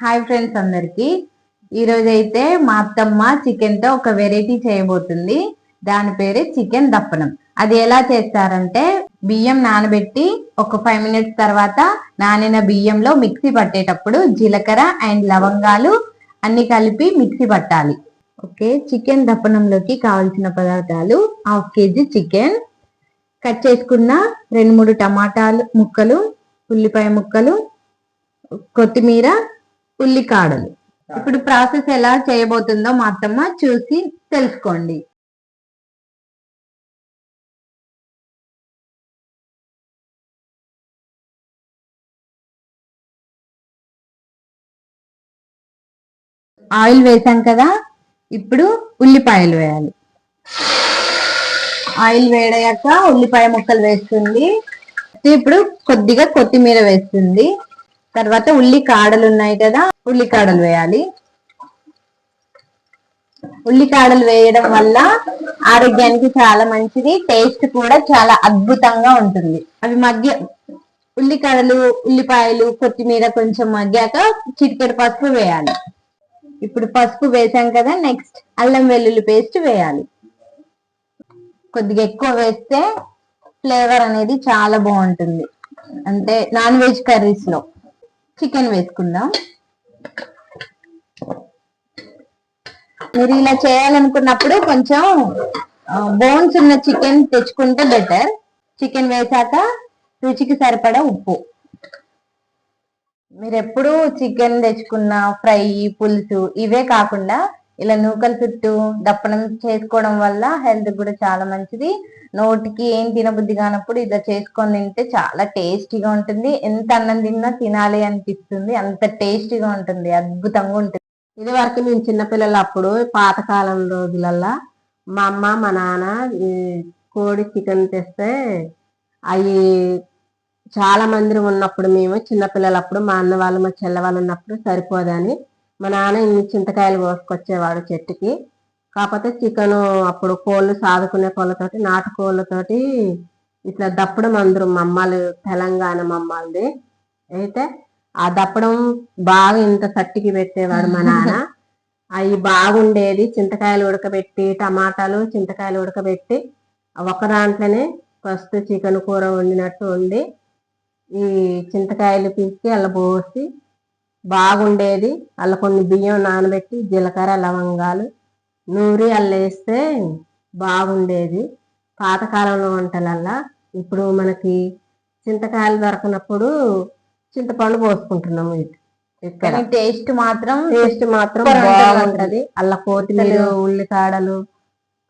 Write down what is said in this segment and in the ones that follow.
Hi friends అందరికీ. ఈరోజైతే అయితే మా అత్తమ్మ చికెన్తో ఒక వెరైటీ చేయబోతుంది. దాని పేరే చికెన్ దప్పనం. అది ఎలా చేస్తారంటే బియ్యం నానబెట్టి ఒక ఫైవ్ మినిట్స్ తర్వాత నానిన బియ్యంలో మిక్సీ పట్టేటప్పుడు జీలకర్ర అండ్ లవంగాలు అన్ని కలిపి మిక్సీ పట్టాలి. ఓకే చికెన్ దప్పనంలోకి కావాల్సిన పదార్థాలు హాఫ్ కేజీ చికెన్ కట్ చేసుకున్న రెండు మూడు టమాటాలు ముక్కలు ఉల్లిపాయ ముక్కలు కొత్తిమీర ఉల్లికాడలు. ఇప్పుడు ప్రాసెస్ ఎలా చేయబోతుందో మా అత్తమ్మ చూసి తెలుసుకోండి. ఆయిల్ వేసాం కదా ఇప్పుడు ఉల్లిపాయలు వేయాలి. ఆయిల్ వేడయ్యాక ఉల్లిపాయ ముక్కలు వేస్తుంది. ఇప్పుడు కొద్దిగా కొత్తిమీర వేస్తుంది. తర్వాత ఉల్లి కాడలు ఉన్నాయి కదా ఉల్లి కాడలు వేయాలి. ఉల్లి కాడలు వేయడం వల్ల ఆరోగ్యానికి చాలా మంచిది టేస్ట్ కూడా చాలా అద్భుతంగా ఉంటుంది. అవి మధ్య ఉల్లికాడలు ఉల్లిపాయలు కొత్తిమీర కొంచెం మగ్గాక చిటికెడు పసుపు వేయాలి. ఇప్పుడు పసుపు వేసాం కదా నెక్స్ట్ అల్లం వెల్లుల్లి పేస్ట్ వేయాలి. కొద్దిగా ఎక్కువ వేస్తే ఫ్లేవర్ అనేది చాలా బాగుంటుంది. అంటే నాన్ వెజ్ కర్రీస్లో చికెన్ వేసుకుందాం. మీరు ఇలా చేయాలనుకున్నప్పుడు కొంచెం బోన్స్ ఉన్న చికెన్ తెచ్చుకుంటే బెటర్. చికెన్ వేసాక రుచికి సరిపడా ఉప్పు. మీరు ఎప్పుడు చికెన్ తెచ్చుకున్న ఫ్రై పులుసు ఇవే కాకుండా ఇలా నూకల చుట్టూ దప్పనం చేసుకోవడం వల్ల హెల్త్ కూడా చాలా మంచిది. నోటికి ఏం తినబుద్ధి కానప్పుడు ఇలా చేసుకొని తింటే చాలా టేస్టీగా ఉంటుంది. ఎంత అన్నం తిన్నా తినాలి అనిపిస్తుంది. అంత టేస్టీగా ఉంటుంది. అద్భుతంగా ఉంటుంది. ఇది వరకు మేము చిన్నపిల్లలు అప్పుడు పాతకాలం రోజులల్లా మా అమ్మ మా నాన్న ఈ కోడి చికెన్ తెస్తే అవి చాలా మంది ఉన్నప్పుడు మేము చిన్నపిల్లలప్పుడు మా అన్న వాళ్ళు మా చెల్ల వాళ్ళు ఉన్నప్పుడు సరిపోదని మా నాన్న ఇన్ని చింతకాయలు కోసుకొచ్చేవాడు చెట్టుకి. కాకపోతే చికెన్ అప్పుడు కోళ్ళు సాదుకునే కోళ్ళతోటి నాటు కోళ్ళతోటి ఇట్లా దప్పడం అందరూ మమ్మల్ని తెలంగాణ మమ్మల్ది అయితే ఆ దప్పడం బాగా ఇంత సట్టికి పెట్టేవాడు మా నాన్న. అవి బాగుండేది. చింతకాయలు ఉడకబెట్టి టమాటాలు చింతకాయలు ఉడకబెట్టి ఒక దాంట్లోనే ఫస్ట్ చికెన్ కూర వండినట్టు వండి ఈ చింతకాయలు పీసి అలా పోసి బాగుండేది. అలా కొన్ని బియ్యం నానబెట్టి జీలకర్ర లవంగాలు నూరి అల్ల వేస్తే బాగుండేది. పాతకాలంలో వంటలల్లా ఇప్పుడు మనకి చింతకాయలు దొరకనప్పుడు చింతపండు పోసుకుంటున్నాము ఇక్కడ. టేస్ట్ మాత్రం టేస్ట్ మాత్రం బాగుంటది. అల్ల కొత్తిమీర ఉల్లికాడలు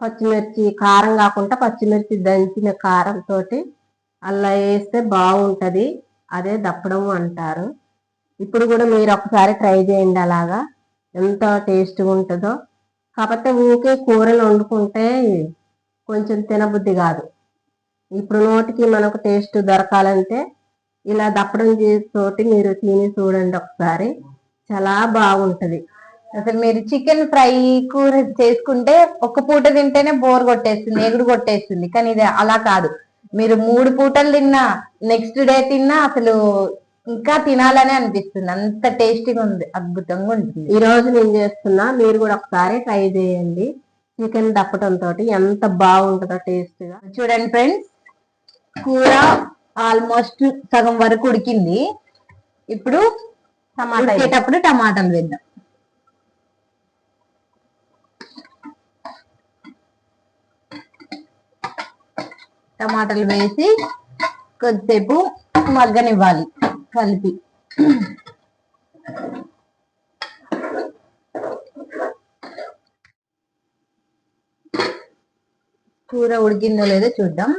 పచ్చిమిర్చి కారం కాకుండా పచ్చిమిర్చి దంచిన కారం తోటి అలా వేస్తే బాగుంటది. అదే దప్పడం అంటారు. ఇప్పుడు కూడా మీరు ఒకసారి ట్రై చేయండి అలాగా. ఎంత టేస్ట్గా ఉంటుందో. కాకపోతే ఊకే కూరలు వండుకుంటే కొంచెం తినబుద్ధి కాదు. ఇప్పుడు నోటికి మనకు టేస్ట్ దొరకాలంటే ఇలా దప్పడం తోటి మీరు తిని చూడండి ఒకసారి. చాలా బాగుంటుంది. అసలు మీరు చికెన్ ఫ్రై కూర చేసుకుంటే ఒక్క పూట తింటేనే బోర్ కొట్టేస్తుంది ఎగుడు కొట్టేస్తుంది. కానీ ఇది అలా కాదు. మీరు మూడు పూటలు తిన్నా నెక్స్ట్ డే తిన్నా అసలు ఇంకా తినాలని అనిపిస్తుంది. అంత టేస్టీగా ఉంది అద్భుతంగా ఉంటుంది. ఈ రోజు నేను చేస్తున్నా మీరు కూడా ఒకసారి ట్రై చేయండి. చికెన్ దప్పటం తోటి ఎంత బాగుంటుందో టేస్ట్గా. చూడండి ఫ్రెండ్స్ కూర ఆల్మోస్ట్ సగం వరకు ఉడికింది. ఇప్పుడు టమాటా ఉడికేటప్పుడు టమాటాలు వేద్దాం. టమాటాలు వేసి కొద్దిసేపు మగ్గనివ్వాలి. కలిపి. కూర ఉడికిందో లేదో చూద్దాం.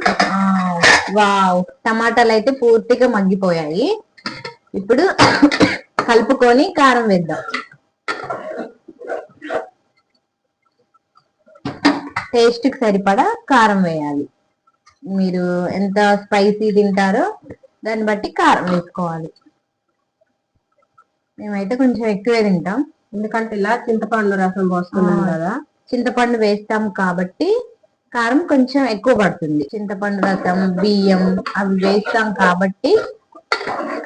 వావ్. టమాటాలు అయితే పూర్తిగా మగ్గిపోయాయి. ఇప్పుడు కలుపుకొని కారం వేద్దాం. టేస్ట్కి సరిపడా కారం వేయాలి. మీరు ఎంత స్పైసీ తింటారో దాన్ని బట్టి కారం వేసుకోవాలి. మేమైతే కొంచెం ఎక్కువే తింటాం. ఎందుకంటే ఇలా చింతపండు రసం పోస్తున్నాం కదా చింతపండు వేస్తాం కాబట్టి కారం కొంచెం ఎక్కువ పడుతుంది. చింతపండు రసం బియ్యం అవి వేస్తాం కాబట్టి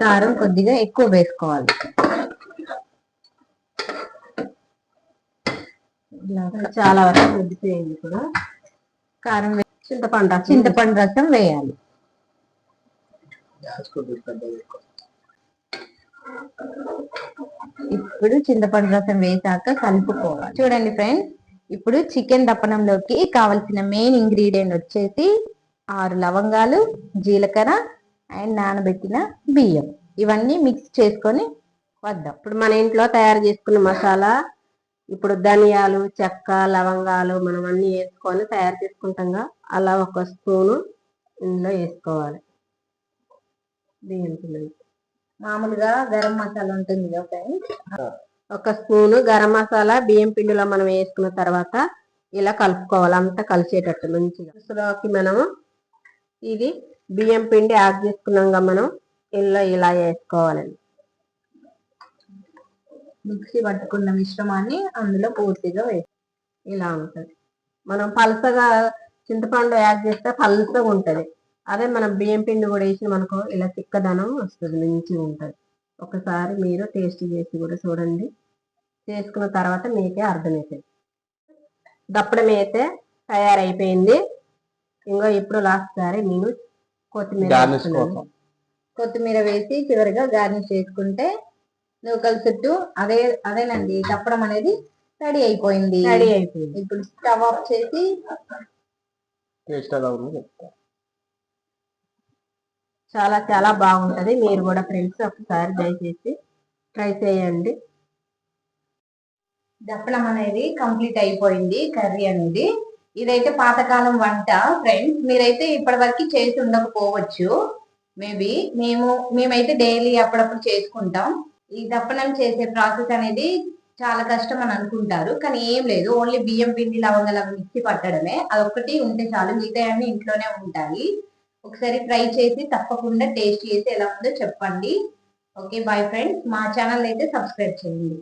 కారం కొద్దిగా ఎక్కువ వేసుకోవాలి. చాలా వరకు కొద్దిపోయింది కూడా. కారం చింతపండు రసం చింతపండు రసం వేయాలి. ఇప్పుడు చింతపండు రసం వేసాక కలుపుకోవాలి. చూడండి ఫ్రెండ్స్ ఇప్పుడు చికెన్ దప్పనంలోకి కావలసిన మెయిన్ ఇంగ్రీడియంట్ వచ్చేసి ఆరు లవంగాలు జీలకర్ర అండ్ నానబెట్టిన బియ్యం. ఇవన్నీ మిక్స్ చేసుకొని వద్దాం. ఇప్పుడు మన ఇంట్లో తయారు చేసుకున్న మసాలా ఇప్పుడు ధనియాలు చెక్క లవంగాలు మనం అన్ని వేసుకొని తయారు చేసుకుంటాం అలా ఒక స్పూను ఇందులో వేసుకోవాలి. బియ్యం మామూలుగా గరం మసాలా ఉంటుంది కదా ఒక స్పూను గరం మసాలా బియ్యం పిండిలో మనం వేసుకున్న తర్వాత ఇలా కలుపుకోవాలి. అంతా కలిసేటట్టు మంచిగా. ఇందులోకి మనం ఇది బియ్యం పిండి యాడ్ చేసుకున్నాక మనం ఇలా ఇలా వేసుకోవాలండి. మిక్సీ పట్టుకున్న మిశ్రమాన్ని అందులో పూర్తిగా వేసి ఇలా ఉంటుంది. మనం పలసగా చింతపండు యాడ్ చేస్తే పలసగా ఉంటుంది. అదే మనం బియ్యం పిండి కూడా వేసి మనకు ఇలా చిక్కదనం వస్తుంది మంచిగా ఉంటది. ఒకసారి మీరు టేస్ట్ చేసి కూడా చూడండి. చేసుకున్న తర్వాత మీకే అర్థమవుతుంది. దప్పడం అయితే తయారైపోయింది. ఇంకా ఇప్పుడు లాస్ట్ సారి నేను కొత్తిమీర గార్నిష్ వేస్తున్నాను. కోసం. కొత్తిమీర వేసి చివరిగా గార్నిష్ చేసుకుంటే నూకల చుట్టూ అదే అదేనండి తప్పడం అనేది రెడీ అయిపోయింది. రెడీ అయిపోయింది. ఇప్పుడు స్టవ్ ఆఫ్ చేసి టేస్ట్ ఎలా ఉందో చెప్తా చాలా చాలా బాగుంటుంది. మీరు కూడా ఫ్రెండ్స్ ఒకసారి దయచేసి ట్రై చేయండి. దప్పడం అనేది కంప్లీట్ అయిపోయింది కర్రీ అనేది. ఇదైతే పాతకాలం వంట ఫ్రెండ్స్. మీరైతే ఇప్పటి వరకు చేసి ఉండకపోవచ్చు. మేబీ మేము మేమైతే డైలీ అప్పుడప్పుడు చేసుకుంటాం. ఈ దప్పనం చేసే ప్రాసెస్ అనేది చాలా కష్టం అని అనుకుంటారు. కానీ ఏం లేదు. ఓన్లీ బియ్యం పిండి లవంగాలు మిక్సీ పట్టడమే. అదొక్కటి ఉంటే చాలు. మిగతా అన్ని ఇంట్లోనే ఉంటాయి. ఒకసారి ట్రై చేసి తప్పకుండా టేస్ట్ చేసి ఎలా ఉందో చెప్పండి. Okay bye friends. మా ఛానల్ అయితే సబ్స్క్రైబ్ చేయండి.